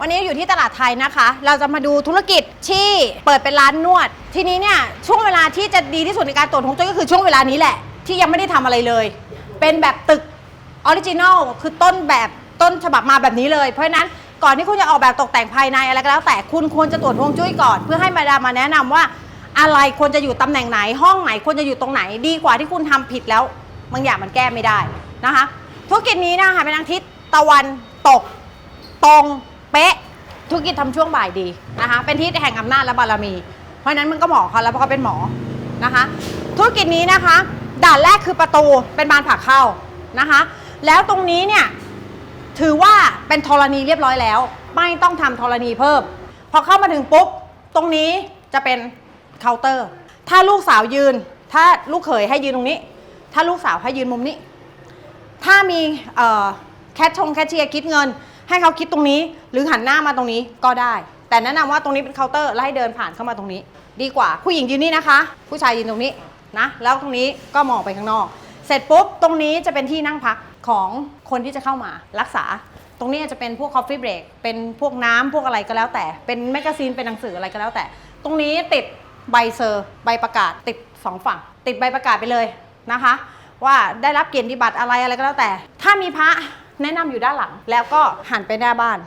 วันนี้อยู่ที่ตลาดไทยนะคะ เราจะมาดูธุรกิจที่เปิดเป็นร้านนวด ทีนี้เนี่ยช่วงเวลาที่จะดีที่สุดในการตรวจฮวงจุ้ยก็คือช่วงเวลานี้แหละ ที่ยังไม่ได้ทำอะไรเลย เป็นแบบตึกออริจินอลคือต้นแบบต้นฉบับมาแบบนี้เลย เพราะฉะนั้นก่อนที่คุณจะออกแบบตกแต่งภายในอะไรก็แล้ว แต่คุณควรจะตรวจฮวงจุ้ยก่อน เพื่อให้มาดามมาแนะนำว่า อะไรควรจะอยู่ตำแหน่งไหนห้องไหนควรจะอยู่ตรงไหนดีกว่าที่คุณทำผิดแล้วบางอย่างมันแก้ไม่ได้นะคะธุรกิจนี้นะคะเป็นทางทิศตะวันตกตรง ป๊ะ ธุรกิจทำช่วงบ่ายดีนะคะ เป็นทิศแห่งอำนาจและบารมี เพราะฉะนั้นมันก็เหมาะเขาแล้วเพราะเขาเป็นหมอนะคะ ธุรกิจนี้นะคะ ด่านแรกคือประตูเป็นบานผลักเข้านะคะ แล้วตรงนี้เนี่ยถือว่าเป็นธรณีเรียบร้อยแล้ว ไม่ต้องทำธรณีเพิ่ม พอเข้ามาถึงปุ๊บ ตรงนี้จะเป็นเคาน์เตอร์ ถ้าลูกสาวยืน ถ้าลูกเขยให้ยืนตรงนี้ ถ้าลูกสาวให้ยืนมุมนี้ ถ้ามีแคชชงแคชเชียร์คิดเงิน ให้เขาคิดตรงนี้หรือหันหน้ามาตรงนี้ก็ได้ แต่แนะนำว่าตรงนี้เป็นเคาน์เตอร์แล้วให้เดินผ่านเข้ามาตรงนี้ ดีกว่าผู้หญิงยืนนี่นะคะ ผู้ชายยืนตรงนี้นะ แล้วตรงนี้ก็มองไปข้างนอก เสร็จปุ๊บตรงนี้จะเป็นที่นั่งพักของคนที่จะเข้ามารักษา ตรงนี้จะเป็นพวก coffee break เป็นพวกน้ำพวกอะไรก็แล้วแต่ เป็นแมกกาซีนเป็นหนังสืออะไรก็แล้วแต่ ตรงนี้ติดใบเซอร์ ใบประกาศติดสองฝั่ง ติดใบประกาศไปเลยนะคะ ว่าได้รับเกียรติบัตรอะไรอะไรก็แล้วแต่ ถ้ามีพระ แนะนำอยู่ด้านหลัง แล้วก็หันไปหน้าบ้าน